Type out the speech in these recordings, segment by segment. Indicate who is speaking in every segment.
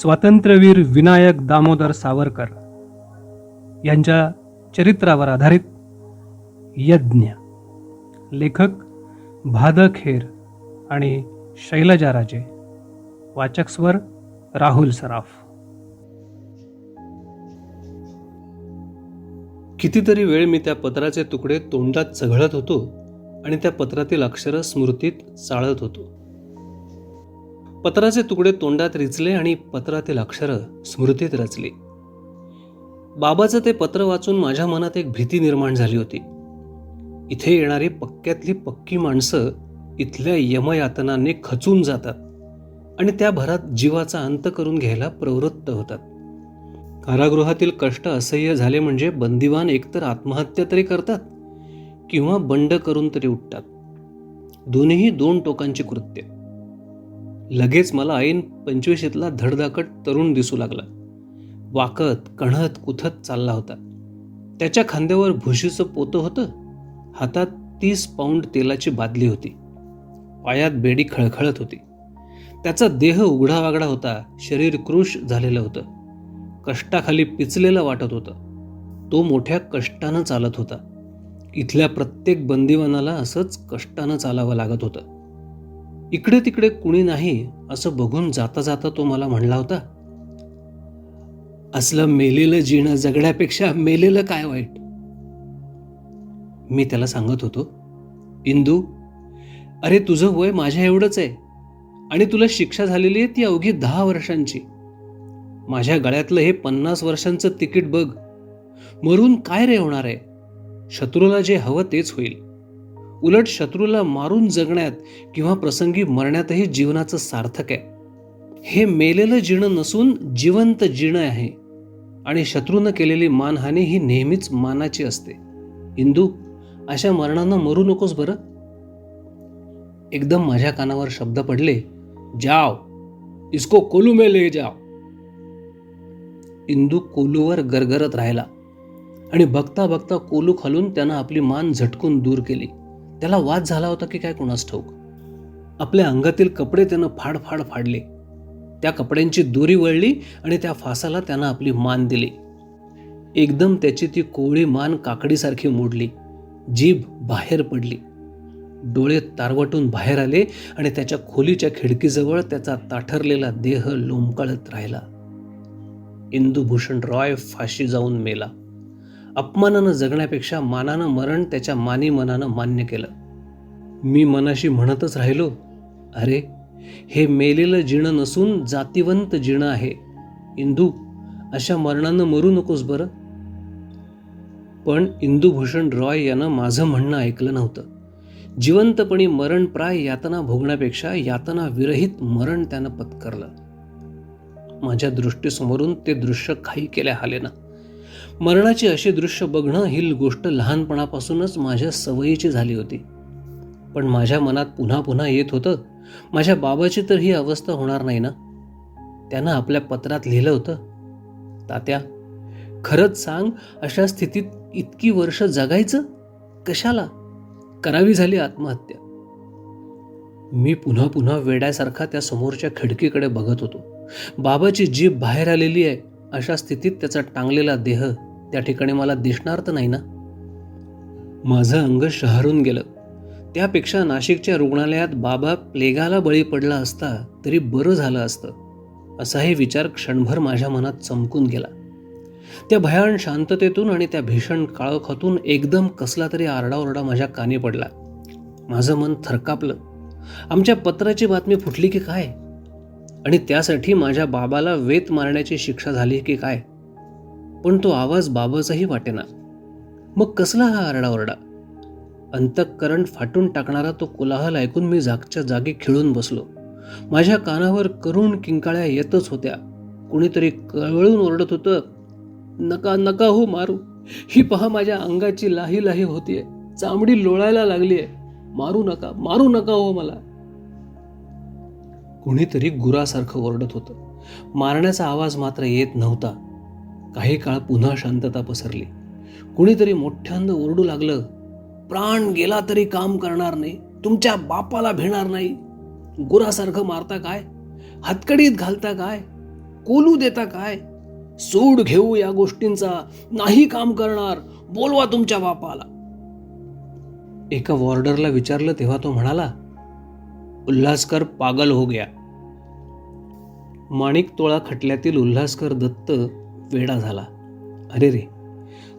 Speaker 1: स्वातंत्र्यवीर विनायक दामोदर सावरकर यांच्या चरित्रावर आधारित यज्ञ. लेखक भादखेर आणि शैलजा राजे. वाचक स्वर राहुल सराफ. कितीतरी वेळ मी त्या पत्राचे तुकडे तोंडात चघळत होतो आणि त्या पत्रातील अक्षरं स्मृतीत चाळत होतो. पत्राचे तुकडे तोंडात रिचले आणि पत्रातील अक्षरं स्मृतीत रचली. बाबाचं ते पत्र वाचून माझ्या मनात एक भीती निर्माण झाली होती. इथे येणारी पक्क्यातली पक्की माणसं इथल्या यमयातनाने खचून जातात आणि त्या भरात जीवाचा अंत करून घ्यायला प्रवृत्त होतात. कारागृहातील कष्ट असह्य झाले म्हणजे बंदिवान एकतर आत्महत्या तरी करतात किंवा बंड करून तरी उठतात. दोन्हीही दोन टोकांची कृत्य. लगेच मला ऐन पंचवीशीतला धडधाकट तरुण दिसू लागला. वाकत कणत कुथत चालला होता. त्याच्या खांद्यावर भुशीचं पोतं होतं. हातात तीस पाऊंड तेलाची बादली होती. पायात बेडी खळखळत होती. त्याचा देह उघडा वागडा होता. शरीर कृश झालेलं होतं. कष्टाखाली पिचलेलं वाटत होतं. तो मोठ्या कष्टानं चालत होता. इथल्या प्रत्येक बंदिवानाला असंच कष्टानं चालावं लागत होतं. इकडे तिकडे कुणी नाही असं बघून जाता जाता तो मला म्हणला होता असलं मेलेलं जीणं जगण्यापेक्षा मेलेलं काय वाईट? मी त्याला सांगत होतो इंदू अरे तुझं वय माझ्या एवढंच आहे आणि तुला शिक्षा झालेली आहे ती अवघी दहा वर्षांची. माझ्या गळ्यातलं हे पन्नास वर्षांचं तिकीट बघ. मरून काय रे होणार आहे? शत्रूला जे हवं तेच होईल. उलट शत्रूला मारून जगण्यात किंवा प्रसंगी मरण्यातही जीवनाचं सार्थक आहे. हे मेलेलं जीणं नसून जिवंत जीणं आहे आणि शत्रूनं केलेली मानहानी ही नेहमीच मानाची असते. इंदू अशा मरणानं मरू नकोस बरं. एकदम माझ्या कानावर शब्द पडले जाओ इसको कोलू में ले जाओ इंदू कोलूवर गरगरत राहिला आणि बघता बघता कोलू खालून त्यानं आपली मान झटकून दूर केली. त्याला वाद झाला होता की काय कुणास ठाऊक? आपल्या अंगातील कपडे त्यानं फाडफाड फाडले. त्या कपड्यांची दोरी वळली आणि त्या फासाला त्यानं आपली मान दिली. एकदम त्याची ती कोवळी मान काकडीसारखी मोडली. जीभ बाहेर पडली. डोळे तारवटून बाहेर आले आणि त्याच्या खोलीच्या खिडकीजवळ त्याचा ताठरलेला देह लोंबकळत राहिला. इंदुभूषण रॉय फाशी जाऊन मेला. अपमानानं जगण्यापेक्षा मानानं मरण त्याच्या मानी मनानं मान्य केलं. मी मनाशी म्हणतच राहिलो अरे हे मेलेलं जीणं नसून जातिवंत जीणं आहे. इंदू अशा मरणानं मरू नकोस बरं. पण इंदूभूषण रॉय यानं माझं म्हणणं ऐकलं नव्हतं. जिवंतपणी मरणप्राय यातना भोगण्यापेक्षा यातना विरहित मरण त्यानं पत्करलं. माझ्या दृष्टीसमोरून ते दृश्य काही केल्या हालेनं. मरणाची अशी दृश्य बघणं ही गोष्ट लहानपणापासूनच माझ्या सवयीची झाली होती. पण माझ्या मनात पुन्हा पुन्हा येत होतं माझ्या बाबाची तर ही अवस्था होणार नाही ना? त्यानं आपल्या पत्रात लिहिलं होतं तात्या खरंच सांग अशा स्थितीत इतकी वर्ष जगायचं? कशाला? करावी झाली आत्महत्या. मी पुन्हा पुन्हा वेड्यासारखा त्या समोरच्या खिडकीकडे बघत होतो. बाबाची जीभ बाहेर आलेली आहे. अशा स्थितीत त्याचा टांगलेला देह त्या ठिकाणी मला दिसणार तर नाही ना? माझं अंग शहरून गेलं. त्यापेक्षा नाशिकच्या रुग्णालयात बाबा प्लेगाला बळी पडला असता तरी बरं झालं असतं. असाही विचार क्षणभर माझ्या मनात चमकून गेला. त्या भयान शांततेतून आणि त्या भीषण काळोखातून एकदम कसला तरी आरडाओरडा माझ्या कानी पडला. माझं मन थरकापलं. आमच्या पत्राची बातमी फुटली की काय? आणि त्यासाठी माझ्या बाबाला वेत मारण्याची शिक्षा झाली की काय? पण तो आवाज बाबाचाही वाटेना. मग कसला हा आरडाओरडा? अंतःकरण फाटून टाकणारा तो कोलाहल ऐकून मी जागच्या जागी खिळून बसलो. माझ्या कानावर करुण किंकाळ्या येतच होत्या. कुणीतरी कळवळून ओरडत होतं नका नका हो मारू. ही पहा माझ्या अंगाची लाही लाही होतीये. चामडी लोळायला लागलीये. मारू नका मारू नका हो मला. कुणीतरी गुरासारखं ओरडत होतं. मारण्याचा आवाज मात्र येत नव्हता. काही काळ पुन्हा शांतता पसरली. कुणीतरी मोठ्यांद ओरडू लागलं प्राण गेला तरी काम करणार नाही तुमच्या बापाला भिणार नाही. गुरासारखं मारता काय? हातकडीत घालता काय? कोलू देता काय? सूड घेऊ या गोष्टींचा नाही काम करणार बोलवा तुमच्या बापाला. एका वॉर्डरला विचारलं तेव्हा तो म्हणाला उल्हासकर पागल हो गया. माणिक तोळा खटल्यातील उल्हासकर दत्त वेडा झाला. अरे रे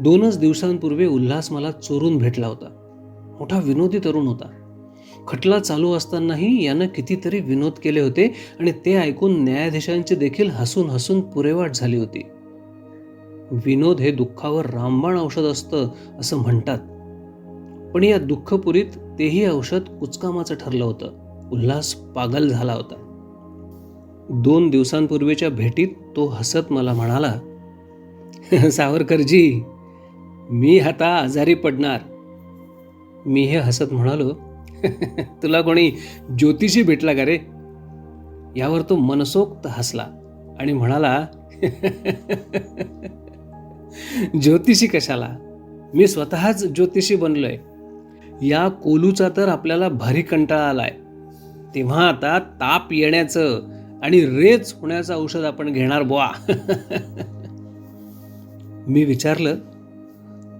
Speaker 1: दोनच दिवसांपूर्वी उल्हास मला चोरून भेटला होता. मोठा विनोदी तरुण होता. खटला चालू असतानाही यानं कितीतरी विनोद केले होते आणि ते ऐकून न्यायाधीशांची देखील हसून हसून पुरेवाट झाली होती. विनोद हे दुःखावर रामबाण औषध असतं असं म्हणतात. पण या दुःखपुरीत तेही औषध कुचकामाचं ठरलं होतं. उल्हास पागल झाला होता. दोन दिवसांपूर्वीच्या भेटीत तो हसत मला म्हणाला सावरकरजी मी आता आजारी पडणार. मी हे हसत म्हणालो तुला कोणी ज्योतिषी भेटला का रे? यावर तो मनसोक्त हसला आणि म्हणाला ज्योतिषी कशाला? मी स्वतःच ज्योतिषी बनलोय. या कोलूचा तर आपल्याला भारी कंटाळा आलाय. तेव्हा आता ताप येण्याचं आणि रेच होण्याचं औषध आपण घेणार बुवा. मी विचारलं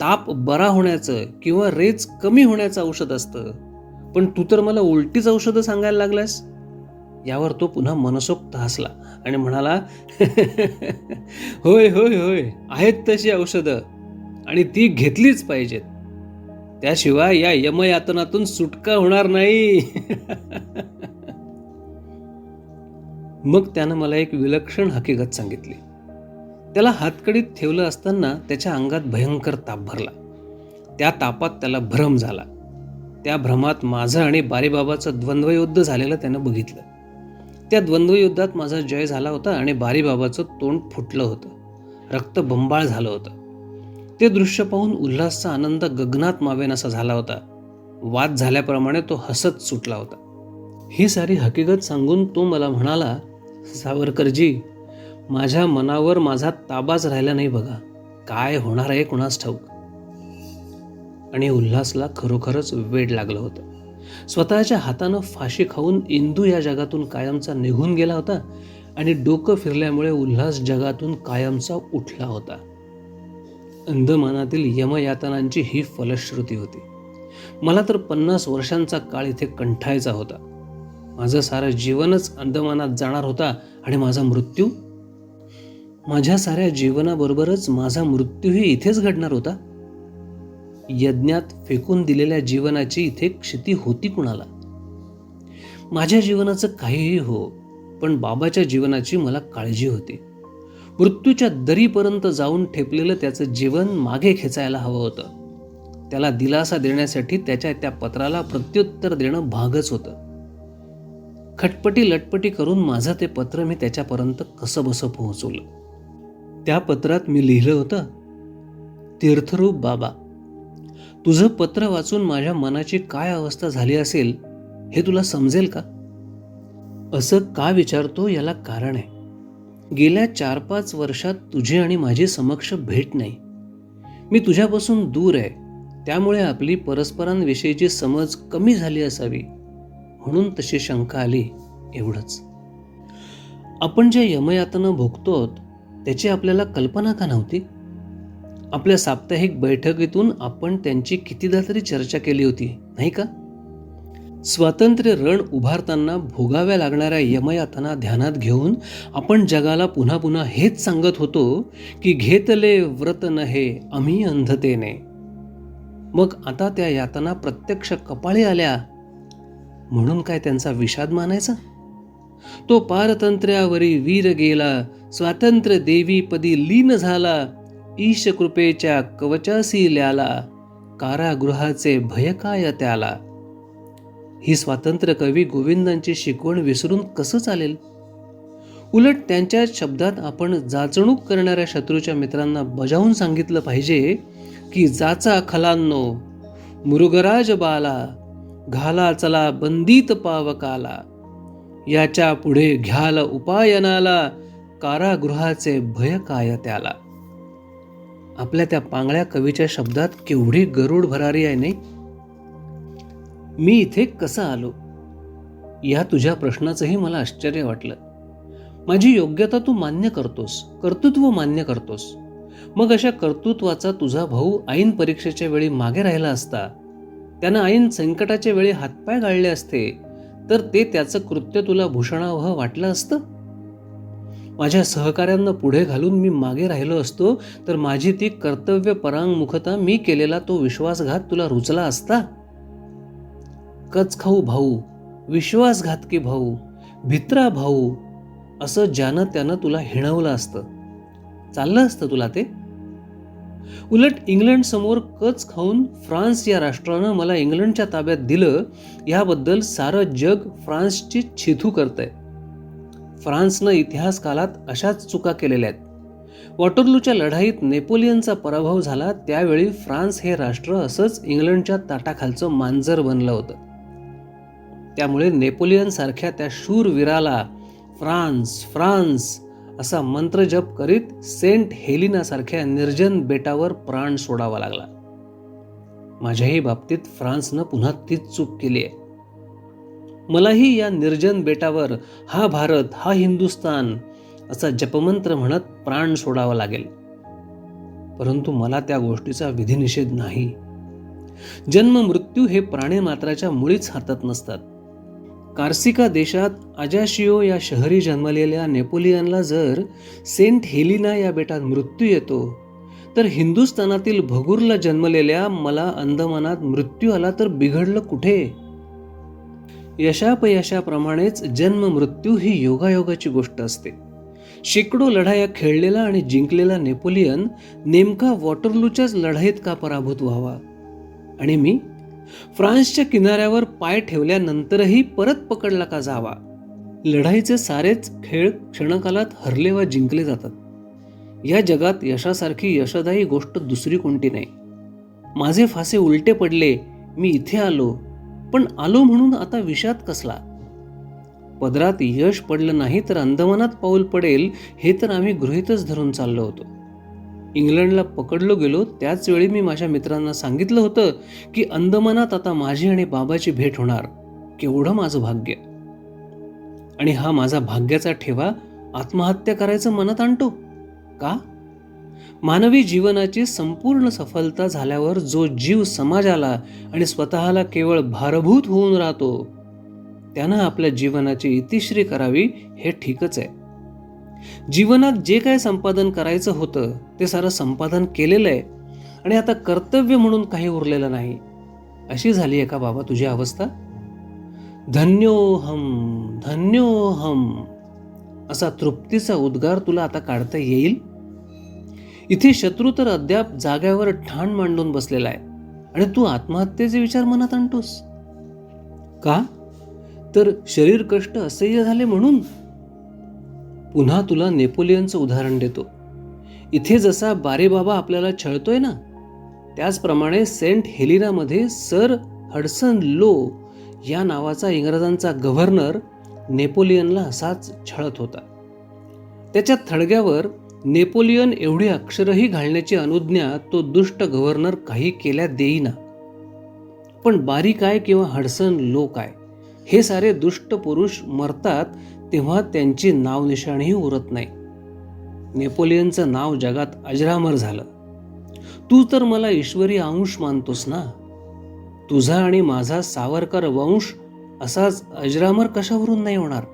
Speaker 1: ताप बरा होण्याचं किंवा रेच कमी होण्याचं औषध असतं? पण तू तर मला उलटीच औषधं सांगायला लागलास यावर तो पुन्हा मनसोक्त हसला आणि म्हणाला होय होय होय आहेत तशी औषधं आणि ती घेतलीच पाहिजेत. त्याशिवाय या यमयातनातून सुटका होणार नाही. मग त्यानं मला एक विलक्षण हकीकत सांगितली. त्याला हातकडीत ठेवलं असताना त्याच्या अंगात भयंकर ताप भरला. त्या तापात त्याला भ्रम झाला. त्या भ्रमात माझं आणि बारीबाबाचं द्वंद्वयुद्ध झालेलं त्यानं बघितलं. त्या द्वंद्वयुद्धात माझा जय झाला होता आणि बारीबाबाचं तोंड फुटलं होतं. रक्त बंबाळ झालं होतं. ते दृश्य पाहून उल्हासचा आनंद गगनात मावेनासा झाला होता. वाद झाल्याप्रमाणे तो हसत सुटला होता. ही सारी हकीकत सांगून तो मला म्हणाला सावरकरजी माझ्या मनावर माझा ताबाच राहिला नाही बघा. काय होणार आहे कुणास ठाऊक? आणि उल्हासला खरोखरच वेड लागलं होतं. स्वतःच्या हातानं फाशी खाऊन इंदू या जगातून कायमचा निघून गेला होता आणि डोकं फिरल्यामुळे उल्हास जगातून कायमचा उठला होता. अंदमानातील यमयातनांची ही फलश्रुती होती. मला तर पन्नास वर्षांचा काळ इथे कंठायचा होता. माझं सारं जीवनच अंदमानात जाणार होता आणि माझा मृत्यू? माझ्या साऱ्या जीवनाबरोबरच माझा मृत्यूही इथेच घडणार होता? यज्ञात फेकून दिलेल्या जीवनाची इथे क्षिती होती कुणाला? माझ्या जीवनाचं काहीही हो पण बाबाच्या जीवनाची मला काळजी होती. मृत्यूच्या दरीपर्यंत जाऊन ठेपलेलं त्याचं जीवन मागे खेचायला हवं होतं. त्याला दिलासा देण्यासाठी त्याच्या त्या पत्राला प्रत्युत्तर देणं भागच होतं. खटपटी लटपटी करून माझं ते पत्र मी त्याच्यापर्यंत कसं बसं पोहोचवलं. त्या पत्रात मी लिहिलं होतं तीर्थरूप बाबा तुझं पत्र वाचून माझ्या मनाची काय अवस्था झाली असेल हे तुला समजेल का? असं का विचारतो याला कारण आहे. गेल्या चार पाच वर्षात तुझी आणि माझी समक्ष भेट नाही. मी तुझ्यापासून दूर आहे. त्यामुळे आपली परस्परांविषयीची समज कमी झाली असावी. म्हणून तशी शंका आली एवढंच. आपण जे यमयातना भोगतो त्याची आपल्याला कल्पना का नव्हती? आपल्या साप्ताहिक बैठकीतून आपण त्यांची कितीदा तरी चर्चा केली होती नाही का? स्वातंत्र्य रण उभारताना भोगाव्या लागणाऱ्या यमयातना ध्यानात घेऊन आपण जगाला पुन्हा पुन्हा हेच सांगत होतो की घेतले व्रत नहे आम्ही अंधतेने. मग आता त्या यातना प्रत्यक्ष कपाळी आल्या. म्हणून काय त्यांचा विषाद मानायचा? तो पारतंत्र्यावरी वीर गेला स्वातंत्र्य देवी पदी लीन झाला ईश कृपेच्या कवचासी ल्याला कारागृहाचे भय काय त्याला? ही स्वातंत्र्य कवी गोविंदांची शिकवण विसरून कसं चालेल? उलट त्यांच्या शब्दात आपण जाचणूक करणाऱ्या शत्रूच्या मित्रांना बजावून सांगितलं पाहिजे की जाचा खलांनो मृगराज बाला घाला चला बंदीत पावकाला याच्यापुढे घ्याल उपायनाला कारागृहाचे भय काय त्याला. आपल्या त्या पांगळ्या कवीच्या शब्दात केवढी गरुड भरारी आहे नाही? मी इथे कसं आलो? या तुझ्या प्रश्नाचंही मला आश्चर्य वाटलं. माझी योग्यता तू मान्य करतोस कर्तृत्व मान्य करतोस. मग अशा कर्तृत्वाचा तुझा भाऊ ऐन परीक्षेच्या वेळी मागे राहिला असता त्यानं ऐन संकटाच्या वेळी हातपाय गाळले असते तर ते त्याचं कृत्य तुला भूषणावह वाटलं असतं? माझ्या सहकाऱ्यांना पुढे घालून मी मागे राहिलो असतो तर माझी ती कर्तव्य परांगमुखता मी केलेला तो विश्वासघात तुला रुचला असता? कच खाऊ भाऊ विश्वासघातकी भाऊ भित्रा भाऊ असं ज्यानं त्यानं तुला हिणवलं असतं. चाललं असतं तुला ते? उलट इंग्लंडसमोर कच खाऊन फ्रान्स या राष्ट्रानं मला इंग्लंडच्या ताब्यात दिलं याबद्दल सारं जग फ्रान्सची छिथू करतंय. फ्रान्सनं इतिहास कालात अशाच चुका केलेल्या आहेत. वॉटरलूच्या लढाईत नेपोलियनचा पराभव झाला त्यावेळी फ्रान्स हे राष्ट्र असंच इंग्लंडच्या ताटाखालचं मांजर बनलं होतं. त्यामुळे नेपोलियनसारख्या त्या शूरवीराला फ्रान्स फ्रान्स असा मंत्र जप करीत सेंट हेलिनासारख्या निर्जन बेटावर प्राण सोडावा लागला. माझ्याही बाबतीत फ्रान्सनं पुन्हा तीच चूक केली आहे. मलाही या निर्जन बेटावर हा भारत हा हिंदुस्तान असा जपमंत्र म्हणत प्राण सोडावा लागेल. परंतु मला त्या गोष्टीचा विधिनिषेध नाही. जन्म मृत्यू हे प्राणीमात्राच्या मुळीच हातात नसतात. कार्सिका देशात अजाशिओ या शहरी जन्मलेल्या नेपोलियनला जर सेंट हेलिना या बेटात मृत्यू येतो तर हिंदुस्थानातील भगूरला जन्मलेल्या मला अंदमानात मृत्यू आला तर बिघडलं कुठे? यशापयशाप्रमाणेच जन्म मृत्यू ही योगायोगाची गोष्ट असते. शेकडो लढाया खेळलेला आणि जिंकलेला नेपोलियन नेमका वॉटरलूच्याच लढाईत का पराभूत व्हावा? आणि मी? फ्रान्सच्या किनाऱ्यावर पाय ठेवल्यानंतरही परत पकडला का जावा? लढाईचे सारेच खेळ क्षणकालात हरले वा जिंकले जातात. या जगात यशासारखी यशदायी गोष्ट दुसरी कोणती नाही. माझे फासे उलटे पडले मी इथे आलो पण आलो म्हणून आता विषात कसला? पदरात यश पडलं नाही तर अंदमानात पाऊल पडेल हे तर आम्ही गृहीतच धरून चाललो होतो. इंग्लंडला पकडलो गेलो त्याच वेळी मी माझ्या मित्रांना सांगितलं होतं की अंदमानात आता माझी आणि बाबाची भेट होणार. केवढं माझं भाग्य. आणि हा माझा भाग्याचा ठेवा आत्महत्या करायचं मनात आणतो. का? मानवी जीवनाची संपूर्ण सफलता झाल्यावर जो जीव समाजाला आणि स्वतःला केवळ भारभूत होऊन राहतो त्यानं आपल्या जीवनाची इतिश्री करावी हे ठीकच आहे. जीवनात जे काय संपादन करायचं होतं ते सारं संपादन केलेलं आहे. आणि आता कर्तव्य म्हणून काही उरलेलं नाही. अशी झाली आहे का बाबा तुझी अवस्था? धन्योहम धन्योहम असा तृप्तीचा उद्गार तुला आता काढता येईल? इथे शत्रू तर अद्याप जाग्यावर ठाण मांडून बसलेला आहे. आणि तू आत्महत्येचे विचार मनात आणतोस? का? तर शरीर कष्ट असह्य झाले म्हणून पुन्हा तुला नेपोलियनचं उदाहरण देतो. इथे जसा बारेबाबा आपल्याला छळतोय ना त्याचप्रमाणे सेंट हेलिनामध्ये सर हडसन लो या नावाचा इंग्रजांचा गव्हर्नर नेपोलियनला असाच छळत होता. त्याच्या थडग्यावर नेपोलियन एवढी अक्षरही घालण्याची अनुज्ञा तो दुष्ट गव्हर्नर काही केल्या देईना. पण बारी काय किंवा हडसन लो काय हे सारे दुष्ट पुरुष मरतात तेव्हा त्यांची नावनिशाणही उरत नाही. नेपोलियनचं नाव जगात अजरामर झालं. तू तर मला ईश्वरी अंश मानतोस ना? तुझा आणि माझा सावरकर वंश असाच अजरामर कशावरून नाही होणार?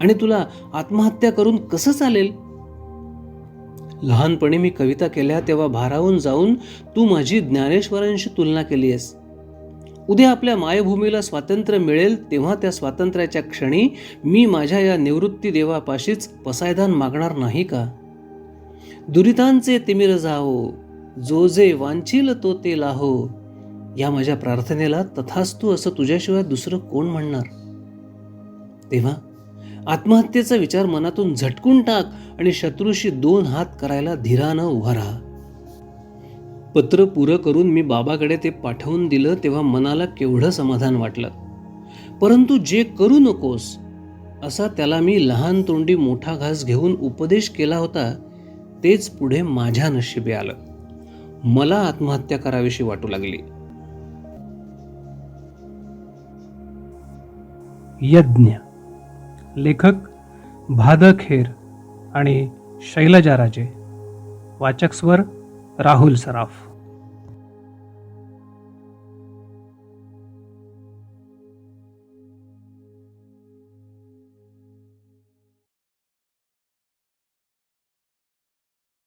Speaker 1: आणि तुला आत्महत्या करून कसं चालेल? लहानपणी मी कविता केल्या तेव्हा भारावून जाऊन तू माझी ज्ञानेश्वरांशी तुलना केली आहेस. उद्या आपल्या मायभूमीला स्वातंत्र्य मिळेल तेव्हा त्या स्वातंत्र्याच्या क्षणी मी माझ्या या निवृत्ती देवापाशीच पसायदान मागणार नाही का? दुरितांचे तिमिर जाओ जो जे वांछील तो ते लाहो. या माझ्या प्रार्थनेला तथास्तू असं तुझ्याशिवाय दुसरं कोण म्हणणार? तेव्हा आत्महत्येचा विचार मनातून झटकून टाक आणि शत्रूशी दोन हात करायला धीरानं उभा राहा. पत्र पुरं करून मी बाबाकडे ते पाठवून दिलं तेव्हा मनाला केवढं समाधान वाटलं. परंतु जे करू नकोस असा त्याला मी लहान तोंडी मोठा घास घेऊन उपदेश केला होता तेच पुढे माझ्या नशिबी आलं. मला आत्महत्या करावीशी वाटू लागली. यज्ञ. लेखक
Speaker 2: भादखेर आणि शैलजा राजे. वाचक स्वर राहुल सराफ.